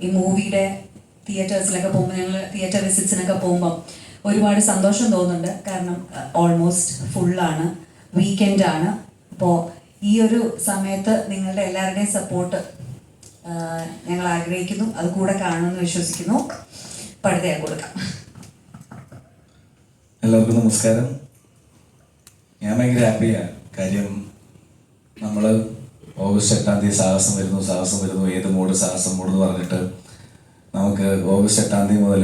ഈ മൂവിയുടെ തിയേറ്റേഴ്സിലൊക്കെ പോകുമ്പോൾ ഞങ്ങൾ തിയേറ്റർ വിസിറ്റ്സിനൊക്കെ പോകുമ്പോൾ ഒരുപാട് സന്തോഷം തോന്നുന്നുണ്ട്. കാരണം ഓൾമോസ്റ്റ് ഫുള്ളാണ് വീക്കെൻഡ് ആണ് അപ്പോൾ ഈ ഒരു സമയത്ത് നിങ്ങളുടെ എല്ലാവരുടെയും സപ്പോർട്ട് ഞങ്ങൾ ആഗ്രഹിക്കുന്നു. അത് കൂടെ കാണുമെന്ന് വിശ്വസിക്കുന്നു. പടുതയാ കൊടുക്കാം. എല്ലാവർക്കും നമസ്കാരം. ഞാൻ ഭയങ്കര ഹാപ്പിയാണ് കാര്യം നമ്മൾ ഓഗസ്റ്റ് എട്ടാം തീയതി സാഹസം വരുന്നു സാഹസം വരുന്നു ഏത് മൂഡ് സാഹസം മൂഡ് എന്ന് പറഞ്ഞിട്ട് നമുക്ക് ഓഗസ്റ്റ് എട്ടാം തീയതി മുതൽ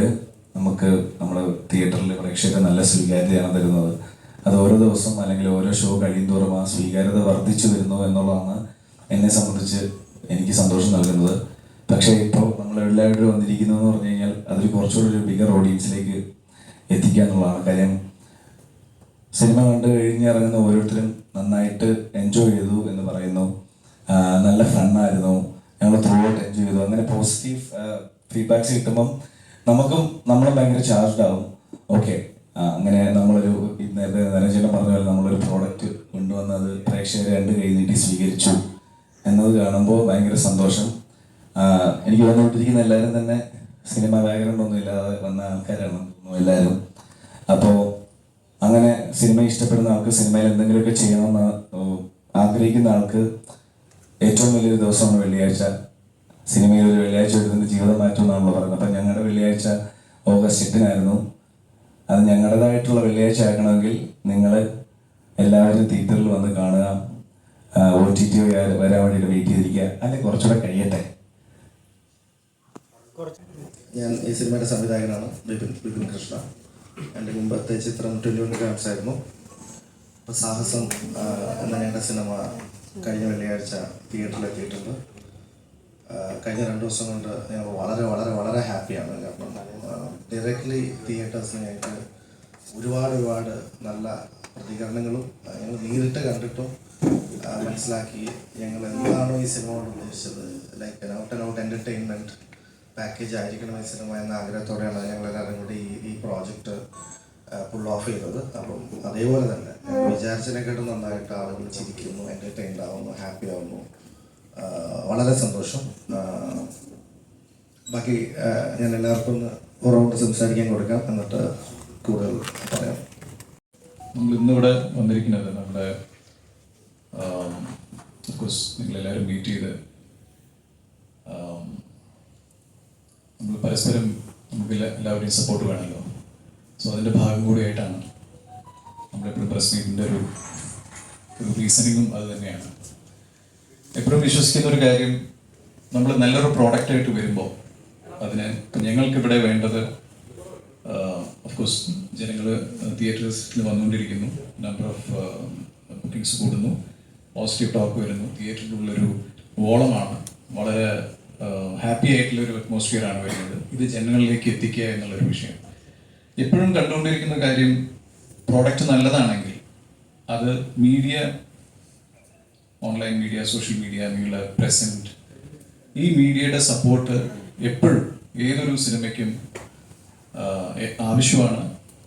നമുക്ക് നമ്മുടെ തിയേറ്ററിൽ പ്രേക്ഷകർ നല്ല സ്വീകാര്യതയാണ് തരുന്നത്. അത് ഓരോ ദിവസം അല്ലെങ്കിൽ ഓരോ ഷോ കഴിയുന്തോറും ആ സ്വീകാര്യത വർദ്ധിച്ചു വരുന്നു എന്നുള്ളതാണ് എന്നെ സംബന്ധിച്ച് എനിക്ക് സന്തോഷം നൽകുന്നത്. പക്ഷേ ഇപ്പോൾ നമ്മൾ എല്ലാവരും വന്നിരിക്കുന്നു എന്ന് പറഞ്ഞു കഴിഞ്ഞാൽ അതൊരു കുറച്ചുകൂടി ഒരു ബിഗർ ഓഡിയൻസിലേക്ക് എത്തിക്കുക എന്നുള്ളതാണ് കാര്യം. സിനിമ കണ്ടു കഴിഞ്ഞിറങ്ങുന്ന ഓരോരുത്തരും നന്നായിട്ട് എൻജോയ് ചെയ്തു എന്ന് പറയുന്നു. നല്ല ഫണ്ണായിരുന്നു ഞങ്ങൾ ത്രൂ ഔട്ട് എൻജോയ് ചെയ്തു. അങ്ങനെ പോസിറ്റീവ് ഫീഡ്ബാക്ക്സ് കിട്ടുമ്പം നമുക്കും നമ്മളും ഭയങ്കര ചാർജ്ഡ് ആവും. ഓക്കെ അങ്ങനെ നമ്മളൊരു നേരത്തെ നരഞ്ജന പറഞ്ഞ പോലെ നമ്മളൊരു പ്രോഡക്റ്റ് കൊണ്ടുവന്ന് അത് പ്രേക്ഷകർ രണ്ട് കൈ നീട്ടി സ്വീകരിച്ചു എന്നത് കാണുമ്പോൾ ഭയങ്കര സന്തോഷം. എനിക്ക് വന്നുകൊണ്ടിരിക്കുന്ന എല്ലാവരും തന്നെ സിനിമ ബാക്ക്ഗ്രൗണ്ട് ഒന്നും ഇല്ലാതെ വന്ന ആൾക്കാരാണ് എല്ലാവരും അപ്പോൾ അങ്ങനെ സിനിമ ഇഷ്ടപ്പെടുന്ന ആൾക്ക് സിനിമയിൽ എന്തെങ്കിലുമൊക്കെ ചെയ്യണമെന്ന് ആഗ്രഹിക്കുന്ന ആൾക്ക് ഏറ്റവും വലിയൊരു ദിവസമാണ് വെള്ളിയാഴ്ച. സിനിമയിൽ ഒരു വെള്ളിയാഴ്ച വരുന്നതിന്റെ ജീവിതം മാറ്റം എന്നാണല്ലോ പറയുന്നത്. അപ്പം ഞങ്ങളുടെ വെള്ളിയാഴ്ച ഓഗസ്റ്റ് എട്ടിനായിരുന്നു. അത് ഞങ്ങളുടേതായിട്ടുള്ള വെള്ളിയാഴ്ച ആക്കണമെങ്കിൽ നിങ്ങൾ എല്ലാവരും തിയേറ്ററിൽ വന്ന് കാണുക. ഒ ടി ടി വരാൻ വേണ്ടിയിട്ട് വെയിറ്റ് ചെയ്തിരിക്കുക. അല്ലെങ്കിൽ കുറച്ചുകൂടെ കഴിയട്ടെ. ഞാൻ ഈ സിനിമയുടെ സംവിധായകനാണ് ബിപിൻ ബിപിൻ കൃഷ്ണ. എന്റെ മുമ്പത്തെ ചിത്രം ട്വന്റി വൺ ഗ്രാംസ് ആയിരുന്നു. സാഹസം എന്ന ഞങ്ങളുടെ സിനിമ കഴിഞ്ഞ വെള്ളിയാഴ്ച തിയേറ്ററിലെത്തിയിട്ടുണ്ട്. കഴിഞ്ഞ രണ്ട് ദിവസം കൊണ്ട് ഞങ്ങൾ വളരെ വളരെ വളരെ ഹാപ്പിയാണ്. കാരണം ഡയറക്ട്ലി തിയേറ്റേഴ്സിന് ഞങ്ങൾക്ക് ഒരുപാട് ഒരുപാട് നല്ല പ്രതികരണങ്ങളും ഞങ്ങൾ നേരിട്ട് കണ്ടിട്ടും മനസ്സിലാക്കി ഞങ്ങൾ എന്താണോ ഈ സിനിമ കൊണ്ട് ഉദ്ദേശിച്ചത്. Like out and out entertainment package ആയിരിക്കണം ഈ സിനിമ എന്ന ആഗ്രഹത്തോടെയാണ് ഞങ്ങൾ എല്ലാവരും കൂടി ഈ ഈ പ്രോജക്റ്റ് പുൾ ഓഫ് ചെയ്തത്. അപ്പം അതേപോലെ തന്നെ വിചാരിച്ചതിനെക്കാട്ടും നന്നായിട്ട് ആളുകൾ ചിരിക്കുന്നു എന്റർടൈൻഡ് ആവുന്നു ഹാപ്പി ആവുന്നു. വളരെ സന്തോഷം. ബാക്കി ഞാൻ എല്ലാവർക്കും ഒന്ന് ഉറവുണ്ട് സംസാരിക്കാൻ കൊടുക്കാം. എന്നിട്ട് കൂടുതൽ പറയാം. നമ്മൾ ഇന്നിവിടെ വന്നിരിക്കുന്നത് നമ്മുടെ നിങ്ങളെല്ലാവരും മീറ്റ് ചെയ്ത് നമ്മൾ പരസ്പരം നമുക്ക് എല്ലാ- എല്ലാവരുടെയും സപ്പോർട്ട് വേണമല്ലോ. സോ അതിന്റെ ഭാഗം കൂടിയായിട്ടാണ് നമ്മളെപ്പോഴും പ്രസ് മീറ്റിന്റെ ഒരു ഒരു റീസണിങ്ങും അത് തന്നെയാണ്. എപ്പോഴും വിശ്വസിക്കുന്ന ഒരു കാര്യം നമ്മൾ നല്ലൊരു പ്രോഡക്റ്റ് ആയിട്ട് വരുമ്പോൾ അതിന് ഞങ്ങൾക്കിവിടെ വേണ്ടത് ഓഫ്കോഴ്സ് ജനങ്ങൾ തിയേറ്റേഴ്സിൽ വന്നുകൊണ്ടിരിക്കുന്നു. നമ്പർ ഓഫ് ബുക്കിങ്സ് കൂടുന്നു. പോസിറ്റീവ് ടോക്ക് വരുന്നു. തിയേറ്ററിലുള്ളൊരു ഓളമാണ് വളരെ ഹാപ്പി ആയിട്ടുള്ളൊരു അറ്റ്മോസ്ഫിയർ ആണ് വരുന്നത്. ഇത് ജനങ്ങളിലേക്ക് എത്തിക്കുക എന്നുള്ളൊരു വിഷയം. എപ്പോഴും കണ്ടുകൊണ്ടിരിക്കുന്ന കാര്യം പ്രോഡക്റ്റ് നല്ലതാണെങ്കിൽ അത് media online media social media നിങ്ങളുടെ പ്രസന്റ് ഈ മീഡിയയുടെ സപ്പോർട്ട് എപ്പോഴും ഏതൊരു സിനിമയ്ക്കും ആവശ്യമാണ്.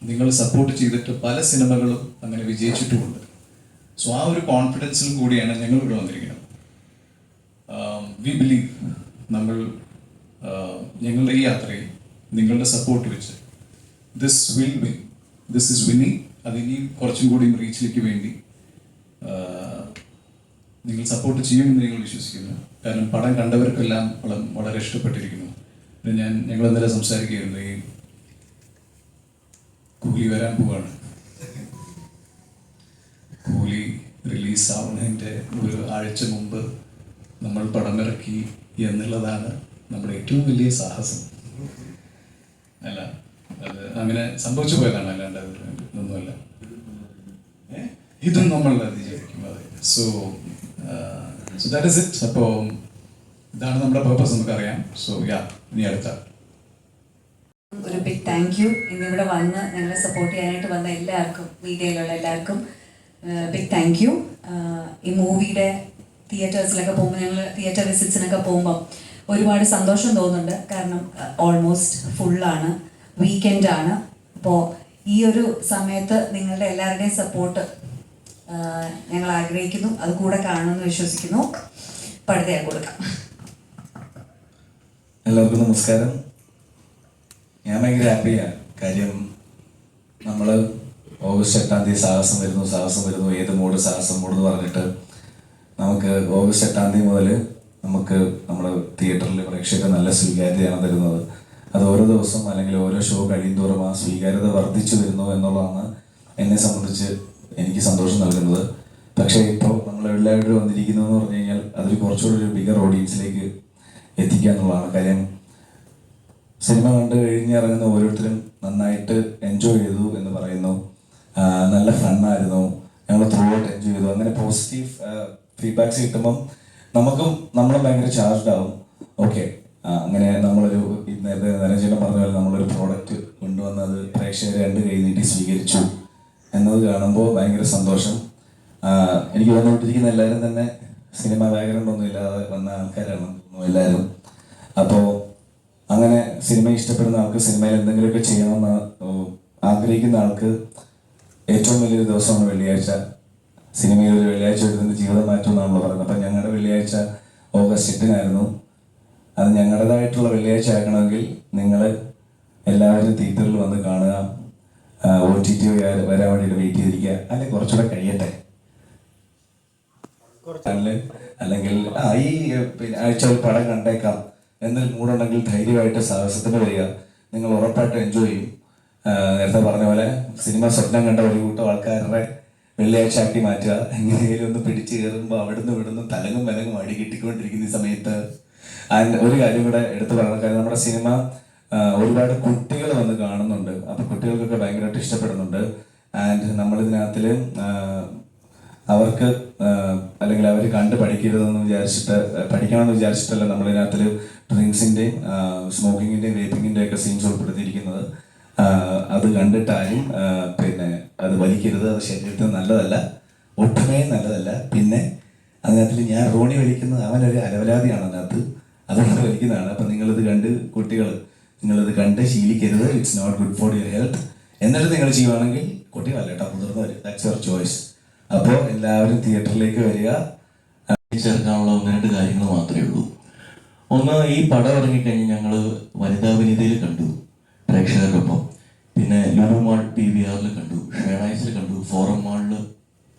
നിങ്ങൾ സപ്പോർട്ട് ചെയ്തിട്ട് പല സിനിമകളും അങ്ങനെ വിജയിച്ചിട്ടുമുണ്ട്. സോ ആ ഒരു കോൺഫിഡൻസിലും കൂടിയാണ് ഞങ്ങൾ ഇവിടെ വന്നിരിക്കുന്നത്. വി ബിലീവ് നമ്മൾ ഞങ്ങളുടെ ഈ യാത്രയിൽ നിങ്ങളുടെ സപ്പോർട്ട് വെച്ച് this will win this is winning അത് ഇനിയും കുറച്ചും കൂടി റീച്ചിലേക്ക് വേണ്ടി നിങ്ങൾ സപ്പോർട്ട് ചെയ്യുമെന്ന് ഞങ്ങൾ വിശ്വസിക്കുന്നു. കാരണം പടം കണ്ടവർക്കെല്ലാം പടം വളരെ ഇഷ്ടപ്പെട്ടിരിക്കുന്നു. ഞാൻ ഞങ്ങൾ ഇന്നലെ സംസാരിക്കുകയായിരുന്നു ഈ കൂലി വരാൻ പോവാണ്. കൂലി റിലീസാവുന്നതിന്റെ ഒരു ആഴ്ച മുമ്പ് നമ്മൾ പടം ഇറക്കി എന്നുള്ളതാണ് നമ്മുടെ ഏറ്റവും വലിയ സാഹസം. അല്ല അങ്ങനെ സംഭവിച്ചു പോയതാണ് അല്ലാണ്ട് ഒന്നുമല്ല. ഇതും നമ്മൾ അതിജീവിക്കും അതെ. So so that is it അപ്പോ ഇതാണ് നമ്മുടെ പർപ്പസ് നമുക്കറിയാം. സോ യാ ഇനി അടുത്ത. ഒരു ബിഗ് താങ്ക് യു ഇന്നിവിടെ വന്ന് ഞങ്ങളെ സപ്പോർട്ട് ചെയ്യാനായിട്ട് വന്ന എല്ലാവർക്കും മീഡിയയിലുള്ള എല്ലാവർക്കും ബിഗ് താങ്ക് യു ഈ മൂവിയുടെ തിയേറ്റേഴ്സിലൊക്കെ പോകുമ്പോൾ ഞങ്ങൾ തിയേറ്റർ വിസിറ്റ്സിനൊക്കെ പോകുമ്പോൾ ഒരുപാട് സന്തോഷം തോന്നുന്നുണ്ട്. കാരണം ഓൾമോസ്റ്റ് ഫുള്ളാണ് വീക്കെൻഡ് ആണ്. അപ്പോൾ ഈ ഒരു സമയത്ത് നിങ്ങളുടെ എല്ലാവരുടെയും സപ്പോർട്ട് ഞങ്ങൾ ആഗ്രഹിക്കുന്നു. അത് കൂടെ കാണുമെന്ന് വിശ്വസിക്കുന്നു. പടുതയാ കൊടുക്കാം. എല്ലാവർക്കും നമസ്കാരം. ഞാൻ ഭയങ്കര ഹാപ്പിയാണ് കാര്യം നമ്മൾ ഓഗസ്റ്റ് എട്ടാം തീയതി സാഹസം വരുന്നു സാഹസം വരുന്നു ഏത് മൂഡ് സാഹസം മൂഡ് എന്ന് പറഞ്ഞിട്ട് നമുക്ക് ഓഗസ്റ്റ് എട്ടാം തീയതി മുതൽ നമുക്ക് നമ്മുടെ തിയേറ്ററിൽ പ്രേക്ഷകർ നല്ല സ്വീകാര്യതയാണ് തരുന്നത്. അത് ഓരോ ദിവസം അല്ലെങ്കിൽ ഓരോ ഷോ കഴിയും തോറും ആ സ്വീകാര്യത വർദ്ധിച്ചു വരുന്നു എന്നുള്ളതാണ് എന്നെ സംബന്ധിച്ച് എനിക്ക് സന്തോഷം നൽകുന്നത്. പക്ഷേ ഇപ്പോൾ നമ്മൾ എല്ലാവരും വന്നിരിക്കുന്നതെന്ന് പറഞ്ഞു കഴിഞ്ഞാൽ അതൊരു കുറച്ചുകൂടി ഒരു ബിഗർ ഓഡിയൻസിലേക്ക് എത്തിക്കുക എന്നുള്ളതാണ്. കാര്യം സിനിമ കണ്ടു കഴിഞ്ഞിറങ്ങുന്ന ഓരോരുത്തരും നന്നായിട്ട് എൻജോയ് ചെയ്തു എന്ന് പറയുന്നു. നല്ല ഫണ്ണായിരുന്നു ഞങ്ങൾ ത്രൂ ഔട്ട് എൻജോയ് ചെയ്തു. അങ്ങനെ പോസിറ്റീവ് ഫീഡ്ബാക്സ് കിട്ടുമ്പം നമുക്കും നമ്മളും ഭയങ്കര ചാർജ്ഡ് ആവും. ഓക്കെ അങ്ങനെ നമ്മളൊരു നേരത്തെ നരഞ്ജനം പറഞ്ഞ പോലെ നമ്മളൊരു പ്രോഡക്റ്റ് കൊണ്ടുവന്ന് അത് പ്രേക്ഷകരെ രണ്ട് കൈ നീട്ടി സ്വീകരിച്ചു എന്നത് കാണുമ്പോൾ ഭയങ്കര സന്തോഷം. എനിക്ക് വന്നുകൊണ്ടിരിക്കുന്ന എല്ലാവരും തന്നെ സിനിമ ബാക്ക്ഗ്രൗണ്ട് ഒന്നും ഇല്ലാതെ വന്ന ആൾക്കാരാണ് എല്ലാവരും. അപ്പോൾ അങ്ങനെ സിനിമ ഇഷ്ടപ്പെടുന്ന ആൾക്ക് സിനിമയിൽ എന്തെങ്കിലുമൊക്കെ ചെയ്യണമെന്ന് ആഗ്രഹിക്കുന്ന ആൾക്ക് ഏറ്റവും വലിയൊരു ദിവസമാണ് വെള്ളിയാഴ്ച. സിനിമയിൽ ഒരു വെള്ളിയാഴ്ച എഴുതുന്ന ജീവിതം മാറ്റം എന്നാണല്ലോ പറയുന്നത്. അപ്പം ഞങ്ങളുടെ വെള്ളിയാഴ്ച ഓഗസ്റ്റ് എട്ടിനായിരുന്നു. അത് ഞങ്ങളുടേതായിട്ടുള്ള വെള്ളിയാഴ്ച ആക്കണമെങ്കിൽ നിങ്ങൾ എല്ലാവരും തിയേറ്ററിൽ വന്ന് കാണുക. ഒ ടി ടി വരാൻ വേണ്ടിയിട്ട് വെയിറ്റ് ചെയ്തിരിക്കുക. അല്ലെങ്കിൽ കുറച്ചുകൂടെ കഴിയട്ടെ. അല്ലെങ്കിൽ ഈ പിന്നെ ആഴ്ച ഒരു പടം കണ്ടേക്കാം. എന്നൊരു മൂടുണ്ടെങ്കിൽ ധൈര്യമായിട്ട് സാഹസത്തിന് വരിക. നിങ്ങൾ ഉറപ്പായിട്ട് എൻജോയ് ചെയ്യും. നേരത്തെ പറഞ്ഞ പോലെ സിനിമ സ്വപ്നം കണ്ട ഒരു കൂട്ടം ആൾക്കാരുടെ വെള്ളിയാഴ്ച ആക്കി മാറ്റുക. എങ്ങനെയെങ്കിലും ഒന്ന് പിടിച്ചു കയറുമ്പോൾ അവിടുന്ന് ഇവിടുന്ന് തലങ്ങും വിലങ്ങും അടി കിട്ടിക്കൊണ്ടിരിക്കുന്ന ഈ സമയത്ത് ആൻഡ് ഒരു കാര്യം കൂടെ എടുത്തു പറയണം. കാര്യം നമ്മുടെ സിനിമ ഒരുപാട് കുട്ടികൾ വന്ന് കാണുന്നുണ്ട്. അപ്പൊ കുട്ടികൾക്കൊക്കെ ഭയങ്കരമായിട്ട് ഇഷ്ടപ്പെടുന്നുണ്ട്. ആൻഡ് നമ്മളിതിനകത്തിൽ ആ, അവർക്ക് അല്ലെങ്കിൽ അവർ കണ്ട് പഠിക്കരുതെന്ന് വിചാരിച്ചിട്ട് പഠിക്കണമെന്ന് വിചാരിച്ചിട്ടല്ല നമ്മളിതിനകത്തിൽ ഡ്രിങ്ക്സിന്റെയും സ്മോക്കിങ്ങിന്റെയും വേപ്പിങ്ങിന്റെയും ഒക്കെ സീൻസ് ഉൾപ്പെടുത്തിയിരിക്കുന്നത്. അത് കണ്ടിട്ടാരും പിന്നെ അത് വലിക്കരുത്. അത് ശരീരത്തിന് നല്ലതല്ല. ഒട്ടുമേ നല്ലതല്ല. പിന്നെ അതിനകത്തിൽ ഞാൻ റോണി വലിക്കുന്നത് അവനൊരു അലവലാതിയാണ് അതിനകത്ത്. അതുകൊണ്ട് വലിക്കുന്നതാണ് അപ്പം നിങ്ങളിത് കണ്ട് കുട്ടികൾ നിങ്ങളിത് കണ്ട് ശീലിക്കരുത്. It's not good for your health എന്നിട്ട് നിങ്ങൾ ചെയ്യുവാണെങ്കിൽ കുട്ടികളല്ല കേട്ടോ മുതിർന്നവർ ദാറ്റ്സ് യുവർ ചോയ്സ് അപ്പോൾ എല്ലാവരും തിയേറ്ററിലേക്ക് വരിക. ചേർക്കാനുള്ള ഒന്ന് രണ്ട് കാര്യങ്ങൾ മാത്രമേ ഉള്ളൂ. ഒന്ന് ഈ പടം ഇറങ്ങിക്കഴിഞ്ഞ് ഞങ്ങൾ വനിതാ വനിതയിൽ കണ്ടു പ്രേക്ഷകർക്കൊപ്പം പിന്നെ ലുലു മാൾ പി വി ആറിൽ കണ്ടു ഷേണൈസിൽ കണ്ടു ഫോറം മാളിൽ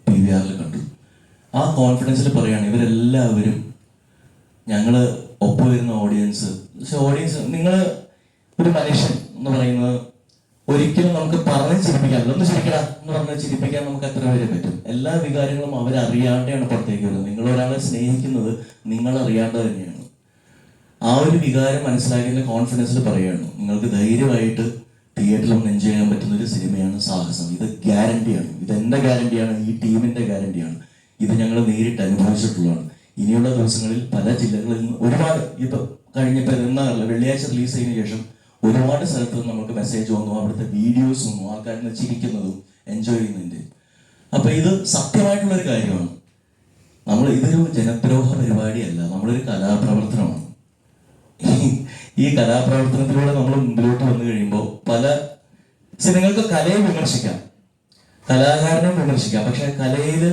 പി വി ആറിൽ കണ്ടു. ആ കോൺഫിഡൻസിൽ പറയുകയാണ് ഇവരെല്ലാവരും ഞങ്ങൾ ഒപ്പം ഓഡിയൻസ് പക്ഷെ ഓഡിയൻസ് നിങ്ങൾ ഒരു മനുഷ്യൻ എന്ന് പറയുന്നത് ഒരിക്കലും നമുക്ക് പറഞ്ഞ് ചിരിപ്പിക്കാൻ ഒന്ന് ചിരിക്കടാ എന്ന് പറഞ്ഞ് ചിരിപ്പിക്കാൻ നമുക്ക് എത്ര പേരെ പറ്റും? എല്ലാ വികാരങ്ങളും അവരറിയാണ്ടാണ് പുറത്തേക്ക് വരുന്നത്. നിങ്ങൾ ഒരാളെ സ്നേഹിക്കുന്നത് നിങ്ങൾ അറിയാണ്ട് തന്നെയാണ്. ആ ഒരു വികാരം മനസ്സിലാക്കിയതിന്റെ കോൺഫിഡൻസിൽ പറയുകയാണ്. നിങ്ങൾക്ക് ധൈര്യമായിട്ട് തിയേറ്ററിൽ ഒന്ന് എൻജോയ് ചെയ്യാൻ പറ്റുന്ന ഒരു സിനിമയാണ് സാഹസം. ഇത് ഗ്യാരണ്ടിയാണ് ഇത് എന്റെ ഗ്യാരണ്ടിയാണ് ഈ ടീമിന്റെ ഗ്യാരണ്ടിയാണ് ഇത് ഞങ്ങൾ നേരിട്ട് അനുഭവിച്ചിട്ടുള്ളതാണ്. ഇനിയുള്ള ദിവസങ്ങളിൽ പല ജില്ലകളിൽ നിന്ന് ഒരുപാട് ഇപ്പൊ കഴിഞ്ഞ പെരുന്നാളിൽ വെള്ളിയാഴ്ച റിലീസ് ചെയ്തതിനു ശേഷം ഒരുപാട് സ്ഥലത്ത് നമുക്ക് മെസ്സേജ് വന്നു അവിടുത്തെ വീഡിയോസ് വന്നു ആൾക്കാരിൽ ചിരിക്കുന്നതും എൻജോയ് ചെയ്യുന്നതിന്റെ അപ്പൊ ഇത് സത്യമായിട്ടുള്ള ഒരു കാര്യമാണ്. നമ്മൾ ഇതൊരു ജനദ്രോഹ പരിപാടിയല്ല നമ്മളൊരു കലാപ്രവർത്തനമാണ്. ഈ- കലാപ്രവർത്തനത്തിലൂടെ നമ്മൾ മുമ്പിലോട്ട് വന്നു കഴിയുമ്പോൾ പല സിനിമകൾക്ക് കലയെ വിമർശിക്കാം കലാകാരനെ വിമർശിക്കാം. പക്ഷെ കലയിൽ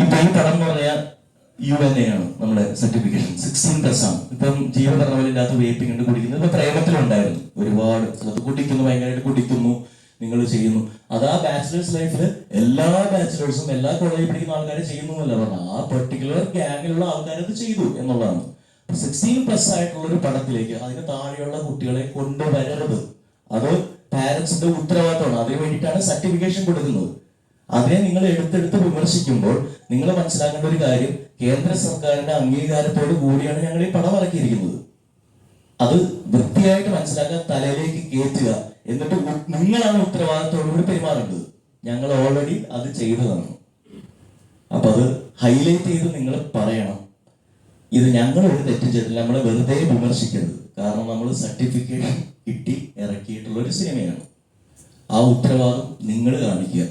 ഇപ്പൊ ഈ പടം എന്ന് പറഞ്ഞാൽ യു എൻ എ ആണ് നമ്മുടെ സർട്ടിഫിക്കേഷൻ സിക്സ്റ്റീൻ പ്ലസ് ആണ്. ഇപ്പം ജീവ അകത്ത് വേപ്പിംഗ് ഉണ്ട് കുടിക്കുന്നത് ഇപ്പൊ പ്രേമത്തിലുണ്ടായിരുന്നു. ഒരുപാട്. അത് കുടിക്കുന്നു ഭയങ്കരമായിട്ട് കുടിക്കുന്നു. നിങ്ങൾ ചെയ്യുന്നു. അത് ആ ബാച്ചിലേഴ്സ് ലൈഫിൽ എല്ലാ ബാച്ചിലേഴ്സും എല്ലാ കോളേജിൽ പഠിക്കുന്ന ആൾക്കാരും ചെയ്യുന്നു എന്നല്ല പറഞ്ഞത്. ആ പെർട്ടിക്കുലർ ഗ്യാങ്ങിലുള്ള ആൾക്കാർ അത് ചെയ്തു എന്നുള്ളതാണ്. സിക്സ്റ്റീൻ പ്ലസ് ആയിട്ടുള്ള ഒരു പടത്തിലേക്ക് അതിന് താഴെയുള്ള കുട്ടികളെ കൊണ്ടുവരരുത്. അത് പാരന്റ്സിന്റെ ഉത്തരവാദിത്തമാണ്. അതിന് വേണ്ടിയിട്ടാണ് സർട്ടിഫിക്കേഷൻ കൊടുക്കുന്നത്. അതിനെ നിങ്ങൾ എടുത്തെടുത്ത് വിമർശിക്കുമ്പോൾ നിങ്ങൾ മനസ്സിലാക്കേണ്ട ഒരു കാര്യം കേന്ദ്ര സർക്കാരിന്റെ അംഗീകാരത്തോട് കൂടിയാണ് ഞങ്ങൾ ഈ പടം ഇറക്കിയിരിക്കുന്നത്. അത് വൃത്തിയായിട്ട് മനസ്സിലാക്കാൻ തലയിലേക്ക് കയറ്റുക എന്നിട്ട് നിങ്ങളാണ് ഉത്തരവാദിത്തോടുകൂടി പെരുമാറേണ്ടത്. ഞങ്ങൾ ഓൾറെഡി അത് ചെയ്തതാണ് അപ്പൊ അത് ഹൈലൈറ്റ് ചെയ്ത് നിങ്ങൾ പറയണം. ഇത് ഞങ്ങൾ ഒരു തെറ്റും ചെയ്തില്ല നമ്മളെ വെറുതെ വിമർശിക്കരുത്. കാരണം നമ്മൾ സർട്ടിഫിക്കേഷൻ കിട്ടി ഇറക്കിയിട്ടുള്ള ഒരു സിനിമയാണ്. ആ ഉത്തരവാദിത്വം നിങ്ങൾ കാണിക്കുക.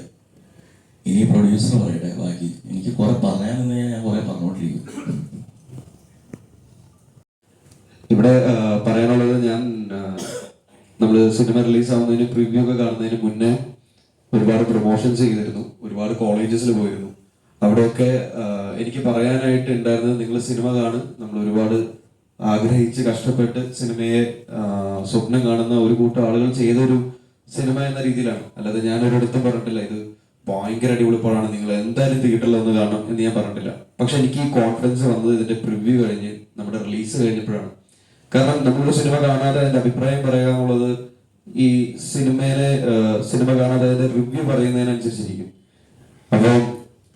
ഇനി പ്രൊഡ്യൂസർ പറയട്ടെ ബാക്കി. എനിക്ക് കുറെ പറയാൻ നിന്ന് ഞാൻ കുറെ പറഞ്ഞോണ്ടിരിക്കും ഇവിടെ പറയാനുള്ളത് ഞാൻ നമ്മൾ സിനിമ റിലീസ് ആവുന്നതിന് പ്രിവ്യൂ ഒക്കെ കാണുന്നതിന് മുന്നേ ഒരുപാട് പ്രൊമോഷൻസ് ചെയ്തിരുന്നു. ഒരുപാട് കോളേജസിൽ പോയിരുന്നു. അവിടെയൊക്കെ എനിക്ക് പറയാനായിട്ട് ഉണ്ടായിരുന്നത് നിങ്ങൾ സിനിമ കാണും നമ്മൾ ഒരുപാട് ആഗ്രഹിച്ച് കഷ്ടപ്പെട്ട് സിനിമയെ സ്വപ്നം കാണുന്ന ഒരു കൂട്ടം ആളുകൾ ചെയ്തൊരു സിനിമ എന്ന രീതിയിലാണ്. അല്ലാതെ ഞാൻ ഒരിടത്തും പറഞ്ഞിട്ടില്ല. ഇത് ഭയങ്കര അടിപൊളി പടമാണ് നിങ്ങൾ എന്തായാലും തിയേറ്ററിൽ ഒന്ന് കാണണം എന്ന് ഞാൻ പറഞ്ഞിട്ടില്ല. പക്ഷെ എനിക്ക് ഈ കോൺഫിഡൻസ് വന്നത് ഇതിന്റെ പ്രിവ്യൂ കഴിഞ്ഞ് നമ്മുടെ റിലീസ് കഴിഞ്ഞപ്പോഴാണ്. കാരണം നമ്മളൊരു സിനിമ കാണാതെ അതിന്റെ അഭിപ്രായം പറയുക എന്നുള്ളത് ഈ സിനിമയിലെ സിനിമ കാണാതെ അതിന്റെ റിവ്യൂ പറയുന്നതിനനുസരിച്ചിരിക്കും. അപ്പോൾ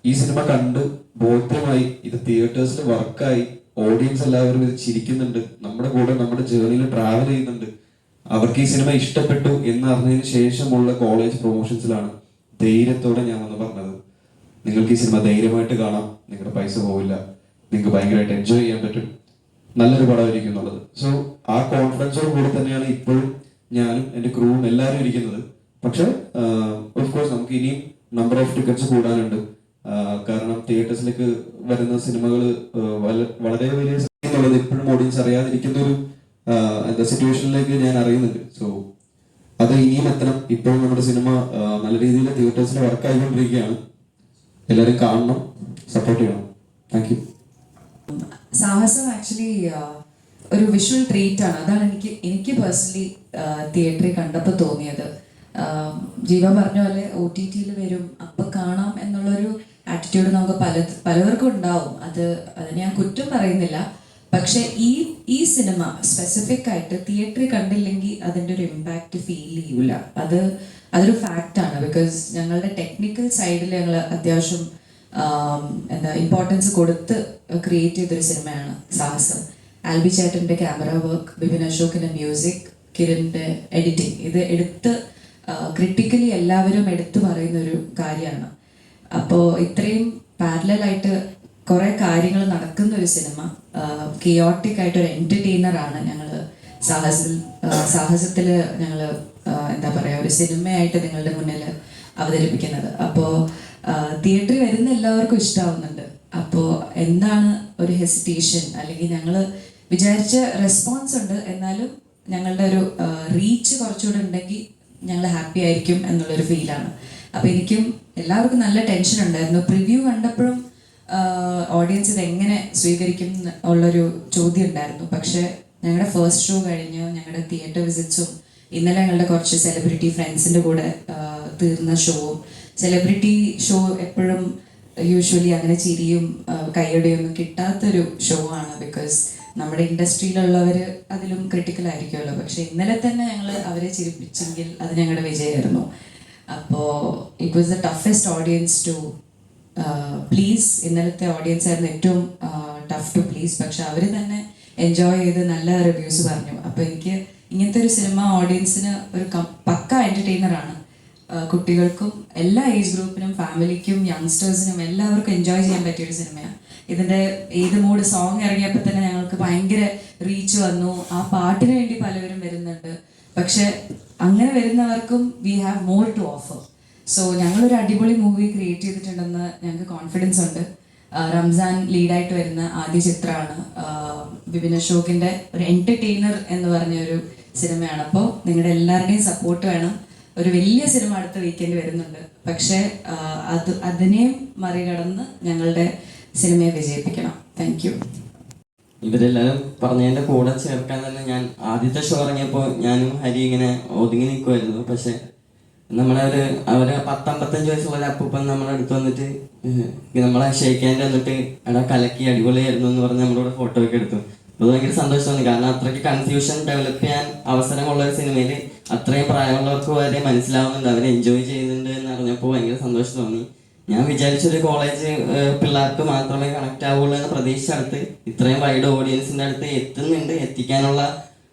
ഈ സിനിമ കണ്ട് ബോധ്യമായി ഇത് തിയേറ്റേഴ്സിൽ വർക്കായി ഓഡിയൻസ് എല്ലാവരും ഇത് ചിരിക്കുന്നുണ്ട് നമ്മുടെ കൂടെ നമ്മുടെ ജേർണിയിൽ ട്രാവൽ ചെയ്യുന്നുണ്ട്. അവർക്ക് ഈ സിനിമ ഇഷ്ടപ്പെട്ടു എന്ന് അറിഞ്ഞതിന് ശേഷമുള്ള കോളേജ് പ്രൊമോഷൻസിലാണ് ധൈര്യത്തോടെ ഞാൻ വന്ന് പറഞ്ഞത് നിങ്ങൾക്ക് ഈ സിനിമ ധൈര്യമായിട്ട് കാണാം നിങ്ങളുടെ പൈസ പോവില്ല നിങ്ങൾക്ക് ഭയങ്കരമായിട്ട് എൻജോയ് ചെയ്യാൻ പറ്റും നല്ലൊരു പടമായിരിക്കും എന്നുള്ളത്. സോ ആ കോൺഫിഡൻസോട് കൂടി തന്നെയാണ് ഇപ്പോഴും ഞാനും എന്റെ ക്രൂവും എല്ലാവരും ഇരിക്കുന്നത്. പക്ഷെ ഓഫ് കോഴ്സ് നമുക്ക് ഇനിയും നമ്പർ ഓഫ് ടിക്കറ്റ്സ് കൂടാനുണ്ട്. കാരണം തിയേറ്റേഴ്സിലേക്ക് വരുന്ന സിനിമകൾ വളരെ വലിയ എന്നുള്ളത് ഇപ്പോഴും ഓഡിയൻസ് അറിയാതിരിക്കുന്ന ഒരു എന്താ സിറ്റുവേഷനിലേക്ക് ഞാൻ അറിയുന്നുണ്ട്. സോ അത് ഇനിയും എത്തണം. ഇപ്പോഴും നമ്മുടെ സിനിമ നല്ല രീതിയിൽ തിയേറ്റേഴ്സിൽ വർക്ക് ആയിക്കൊണ്ടിരിക്കുകയാണ് എല്ലാവരും കാണണം സപ്പോർട്ട് ചെയ്യണം. താങ്ക് യു സാഹസം ആക്ച്വലി ഒരു വിഷ്വൽ ട്രീറ്റ് ആണ്. അതാണ് എനിക്ക് എനിക്ക് പേഴ്സണലി തിയേറ്ററിൽ കണ്ടപ്പോൾ തോന്നിയത്. ജീവ പറഞ്ഞ പോലെ ഒ ടി ടിയിൽ വരും അപ്പം കാണാം എന്നുള്ളൊരു ആറ്റിറ്റ്യൂഡ് നമുക്ക് പല പലവർക്കും ഉണ്ടാവും. അത് അത് ഞാൻ കുറ്റം പറയുന്നില്ല. പക്ഷെ ഈ ഈ സിനിമ സ്പെസിഫിക് ആയിട്ട് തിയേറ്ററിൽ കണ്ടില്ലെങ്കിൽ അതിന്റെ ഒരു ഇമ്പാക്റ്റ് ഫീൽ ചെയ്യൂല. അത് അതൊരു ഫാക്റ്റാണ് ബിക്കോസ് ഞങ്ങളുടെ ടെക്നിക്കൽ സൈഡിൽ ഞങ്ങൾ അത്യാവശ്യം എന്താ ഇമ്പോർട്ടൻസ് കൊടുത്ത് ക്രിയേറ്റ് ചെയ്തൊരു സിനിമയാണ് സാഹസം. ആൽബി ചേട്ടന്റെ ക്യാമറ വർക്ക് ബിപിൻ അശോകിന്റെ മ്യൂസിക് കിരണിന്റെ എഡിറ്റിംഗ് ഇത് എടുത്ത് ക്രിട്ടിക്കലി എല്ലാവരും എടുത്തു പറയുന്ന ഒരു കാര്യമാണ്. അപ്പോൾ ഇത്രയും പാരലായിട്ട് കുറേ കാര്യങ്ങൾ നടക്കുന്ന ഒരു സിനിമ കിയോട്ടിക് ആയിട്ട് ഒരു എന്റർടൈനർ ആണ് ഞങ്ങൾ സാഹസത്തിൽ സാഹസത്തിൽ ഞങ്ങൾ എന്താ പറയുക ഒരു സിനിമയായിട്ട് നിങ്ങളുടെ മുന്നിൽ അവതരിപ്പിക്കുന്നത്. അപ്പോൾ തിയേറ്ററിൽ വരുന്ന എല്ലാവർക്കും ഇഷ്ടമാവുന്നുണ്ട് അപ്പോൾ എന്താണ് ഒരു ഹെസിറ്റേഷൻ അല്ലെങ്കിൽ ഞങ്ങൾ വിചാരിച്ച റെസ്പോൺസ് ഉണ്ട്. എന്നാലും ഞങ്ങളുടെ ഒരു റീച്ച് കുറച്ചുകൂടെ ഉണ്ടെങ്കിൽ ഞങ്ങൾ ഹാപ്പി ആയിരിക്കും എന്നുള്ളൊരു ഫീലാണ് അപ്പോൾ എനിക്കും എല്ലാവർക്കും നല്ല ടെൻഷൻ ഉണ്ടായിരുന്നു. പ്രിവ്യൂ കണ്ടപ്പോഴും ഓഡിയൻസ് എങ്ങനെ സ്വീകരിക്കും ഉള്ളൊരു ചോദ്യം ഉണ്ടായിരുന്നു പക്ഷെ ഞങ്ങളുടെ ഫസ്റ്റ് ഷോ കഴിഞ്ഞ് ഞങ്ങളുടെ തിയേറ്റർ വിസിറ്റ്സും ഇന്നലെ ഞങ്ങളുടെ കുറച്ച് സെലിബ്രിറ്റി ഫ്രണ്ട്സിന്റെ കൂടെ തീർന്ന ഷോ സെലിബ്രിറ്റി ഷോ എപ്പോഴും യൂഷ്വലി അങ്ങനെ ചിരിയും ആ, കയ്യടിയൊന്നും കിട്ടാത്തൊരു ഷോ ആണ്. ബിക്കോസ് നമ്മുടെ ഇൻഡസ്ട്രിയിലുള്ളവർ അതിലും ക്രിട്ടിക്കൽ ആയിരിക്കുമല്ലോ പക്ഷെ ഇന്നലെ തന്നെ ഞങ്ങൾ അവരെ ചിരിപ്പിച്ചെങ്കിൽ അത് ഞങ്ങളുടെ വിജയമായിരുന്നു. അപ്പോൾ it was the toughest audience to please ഇന്നലത്തെ ഓഡിയൻസ് ആയിരുന്നു ഏറ്റവും ടഫ് ടു പ്ലീസ് പക്ഷെ അവർ തന്നെ എൻജോയ് ചെയ്ത് നല്ല റിവ്യൂസ് പറഞ്ഞു. അപ്പോൾ എനിക്ക് ഇങ്ങനത്തെ ഒരു സിനിമ ഓഡിയൻസിന് ഒരു പക്ക എന്റർടൈനർ ആണ്. കുട്ടികൾക്കും എല്ലാ ഏജ് ഗ്രൂപ്പിനും ഫാമിലിക്കും യങ്സ്റ്റേഴ്സിനും എല്ലാവർക്കും എൻജോയ് ചെയ്യാൻ പറ്റിയ ഒരു സിനിമയാണ് ഇതിന്റെ ഏത് മൂഡ് സോങ് ഇറങ്ങിയപ്പോൾ തന്നെ ഞങ്ങൾക്ക് ഭയങ്കര റീച്ച് വന്നു. ആ പാട്ടിന് വേണ്ടി പലവരും വരുന്നുണ്ട്. പക്ഷെ അങ്ങനെ വരുന്നവർക്കും we have more to offer so ഞങ്ങളൊരു അടിപൊളി മൂവി ക്രിയേറ്റ് ചെയ്തിട്ടുണ്ടെന്ന് ഞങ്ങൾക്ക് കോൺഫിഡൻസ് ഉണ്ട്. റംസാൻ ലീഡായിട്ട് വരുന്ന ആദ്യ ചിത്രമാണ്. വിപിൻ അശോകിന്റെ ഒരു എന്റർടൈനർ എന്ന് പറഞ്ഞ ഒരു സിനിമയാണ്. അപ്പോൾ നിങ്ങളുടെ എല്ലാവരുടെയും സപ്പോർട്ട് വേണം. ഒരു വലിയ സിനിമ അടുത്ത വീക്കെൻഡ് വരുന്നുണ്ട്. പക്ഷേ അത് അതിനെയും മറികടന്ന് ഞങ്ങളുടെ സിനിമയെ വിജയിപ്പിക്കണം. താങ്ക് യു ഇവരെല്ലാവരും പറഞ്ഞതിന്റെ കൂടെ ചേർക്കാൻ തന്നെ ഞാൻ ആദ്യത്തെ ഷോ ഇറങ്ങിയപ്പോൾ ഞാനും ഹരി ഇങ്ങനെ ഒതുങ്ങി നിൽക്കുമായിരുന്നു പക്ഷെ നമ്മളെ ഒരു അവർ പത്തമ്പത്തഞ്ച് വയസ്സ് പോലെ അപ്പൂപ്പൻ നമ്മുടെ അടുത്ത് വന്നിട്ട് നമ്മളെ ഷെയ്ക്കാൻ വന്നിട്ട് എടാ കലക്കി അടിപൊളിയായിരുന്നു എന്ന് പറഞ്ഞ് നമ്മളോട് ഫോട്ടോ ഒക്കെ എടുത്തു. അത് ഭയങ്കര സന്തോഷമാണ്. കാരണം അത്രയ്ക്ക് കൺഫ്യൂഷൻ ഡെവലപ്പ് ചെയ്യാൻ അവസരമുള്ള ഒരു സിനിമയിൽ അത്രയും പ്രായമുള്ളവർക്ക് വരെ മനസ്സിലാവുന്നുണ്ട്. അവർ എൻജോയ് ചെയ്യുന്നുണ്ട് എന്ന് അറിഞ്ഞപ്പോൾ ഭയങ്കര സന്തോഷം തോന്നി. ഞാൻ വിചാരിച്ചൊരു കോളേജ് പിള്ളേർക്ക് മാത്രമേ കണക്ട് ആവുള്ളൂ എന്ന് പ്രതീക്ഷിച്ചടുത്ത് ഇത്രയും വൈഡ് ഓഡിയൻസിന്റെ അടുത്ത് എത്തുന്നുണ്ട് എത്തിക്കാനുള്ള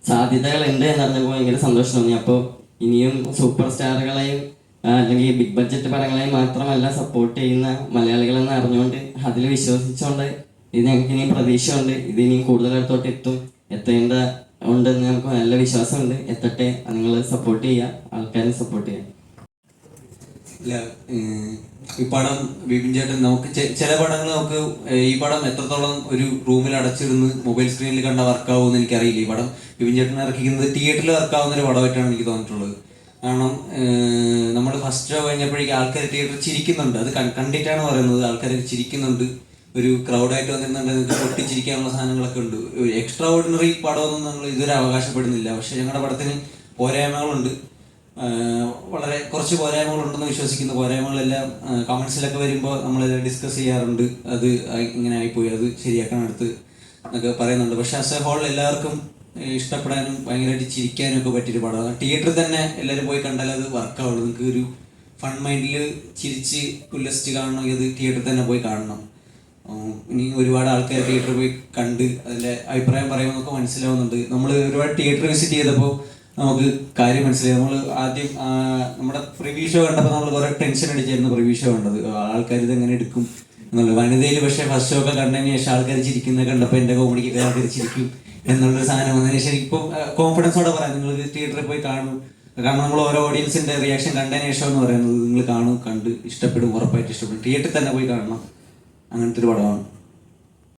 സാധ്യതകളുണ്ട് എന്നറിഞ്ഞപ്പോൾ ഭയങ്കര സന്തോഷം തോന്നി. അപ്പോൾ ഇനിയും സൂപ്പർ സ്റ്റാറുകളെയും അല്ലെങ്കിൽ ബിഗ് ബഡ്ജറ്റ് പടങ്ങളെയും മാത്രമല്ല സപ്പോർട്ട് ചെയ്യുന്ന മലയാളികളെന്ന് അറിഞ്ഞുകൊണ്ട് അതിൽ വിശ്വസിച്ചുകൊണ്ട് ഇത് ഞങ്ങൾക്ക് ഇനിയും പ്രതീക്ഷയുണ്ട്. ഇത് ഇനിയും കൂടുതൽ അടുത്തോട്ട് എത്തും. എത്തേണ്ട ഉണ്ടെന്ന് നമുക്ക് നല്ല വിശ്വാസമുണ്ട്. എത്തട്ടെ. നിങ്ങൾ സപ്പോർട്ട് ചെയ്യുക. ആൾക്കാരെ സപ്പോർട്ട് ചെയ്യുക. ഈ പടം ബിപിൻ ചേട്ടൻ നമുക്ക് ചില പടങ്ങൾ നമുക്ക് ഈ പടം എത്രത്തോളം ഒരു റൂമിൽ അടച്ചിരുന്ന് മൊബൈൽ സ്ക്രീനിൽ കണ്ട വർക്കാവുമെന്ന് എനിക്കറിയില്ല. ഈ പടം ബിപിൻ ചേട്ടൻ ഇറക്കിക്കുന്നത് തിയേറ്ററിൽ വർക്കാവുന്ന ഒരു പടമായിട്ടാണ് എനിക്ക് തോന്നിയിട്ടുള്ളത്. കാരണം നമ്മൾ ഫസ്റ്റ് ഷോ കഴിഞ്ഞപ്പോഴേക്കും ആൾക്കാർ തിയേറ്റർ ചിരിക്കുന്നുണ്ട്. അത് കണ്ടിട്ടാണ് പറയുന്നത്. ആൾക്കാർ ചിരിക്കുന്നുണ്ട്. ഒരു ക്രൗഡായിട്ട് വന്നിരുന്നുണ്ടെങ്കിൽ പൊട്ടിച്ചിരിക്കാനുള്ള സാധനങ്ങളൊക്കെ ഉണ്ട്. ഒരു എക്സ്ട്രാ ഓർഡിനറി പടമൊന്നും നമ്മൾ ഇതുവരെ അവകാശപ്പെടുന്നില്ല. പക്ഷെ ഞങ്ങളുടെ പടത്തിന് പോരായ്മകളുണ്ട്. വളരെ കുറച്ച് പോരായ്മകളുണ്ടെന്ന് വിശ്വസിക്കുന്ന. പോരായ്മകളെല്ലാം കമൻസിലൊക്കെ വരുമ്പോൾ നമ്മൾ ഡിസ്കസ് ചെയ്യാറുണ്ട്. അത് ഇങ്ങനെ ആയിപ്പോയി. അത് ശരിയാക്കാൻ അടുത്ത് എന്നൊക്കെ പറയുന്നുണ്ട്. പക്ഷെ അസ ഹോൾ എല്ലാവർക്കും ഇഷ്ടപ്പെടാനും ഭയങ്കരമായിട്ട് ചിരിക്കാനും ഒക്കെ പറ്റിയൊരു പടമാണ് തിയേറ്ററിൽ തന്നെ എല്ലാവരും പോയി കണ്ടാൽ അത് വർക്കാവുള്ളൂ നിങ്ങൾക്ക് ഒരു ഫൺ മൈൻഡിൽ ചിരിച്ച് ഉല്ലസിച്ച് കാണണമെങ്കിൽ അത് തിയേറ്ററിൽ തന്നെ പോയി കാണണം. ഇനി ഒരുപാട് ആൾക്കാർ തിയേറ്ററിൽ പോയി കണ്ട് അതിന്റെ അഭിപ്രായം പറയുമെന്നൊക്കെ മനസ്സിലാവുന്നുണ്ട്. നമ്മൾ ഒരുപാട് തിയേറ്റർ വിസിറ്റ് ചെയ്തപ്പോൾ നമുക്ക് കാര്യം മനസ്സിലായി. നമ്മൾ ആദ്യം നമ്മുടെ പ്രിവ്യൂ ഷോ കണ്ടപ്പോൾ നമ്മൾ കുറെ ടെൻഷൻ അടിച്ചായിരുന്നു പ്രിവ്യൂ ഷോ കണ്ടത്. ആൾക്കാർ ഇത് എങ്ങനെ എടുക്കും എന്നുള്ളത്. വനിതയിൽ പക്ഷേ ഫസ്റ്റ് ഷോ ഒക്കെ കണ്ടതിന് ശേഷം ആൾക്കാർ ചിരിക്കുന്നത് കണ്ടപ്പോൾ എന്റെ കോമഡിക്ക് ആൾക്കാർ ചിരിക്കും എന്നുള്ളൊരു സാധനം വന്നതിന് ശേഷം ഇപ്പം കോൺഫിഡൻസോടെ പറയാം. നിങ്ങൾ തിയേറ്ററിൽ പോയി കാണും. കാരണം നമ്മൾ ഓരോ ഓഡിയൻസിന്റെ റിയാക്ഷൻ കണ്ടതിന് ശേഷം എന്ന് പറയുന്നത് നിങ്ങൾ കാണും കണ്ട് ഇഷ്ടപ്പെടും ഉറപ്പായിട്ട് ഇഷ്ടപ്പെടും. തിയേറ്ററിൽ തന്നെ പോയി കാണണം. അങ്ങനത്തെ ഒരു പടമാണ്.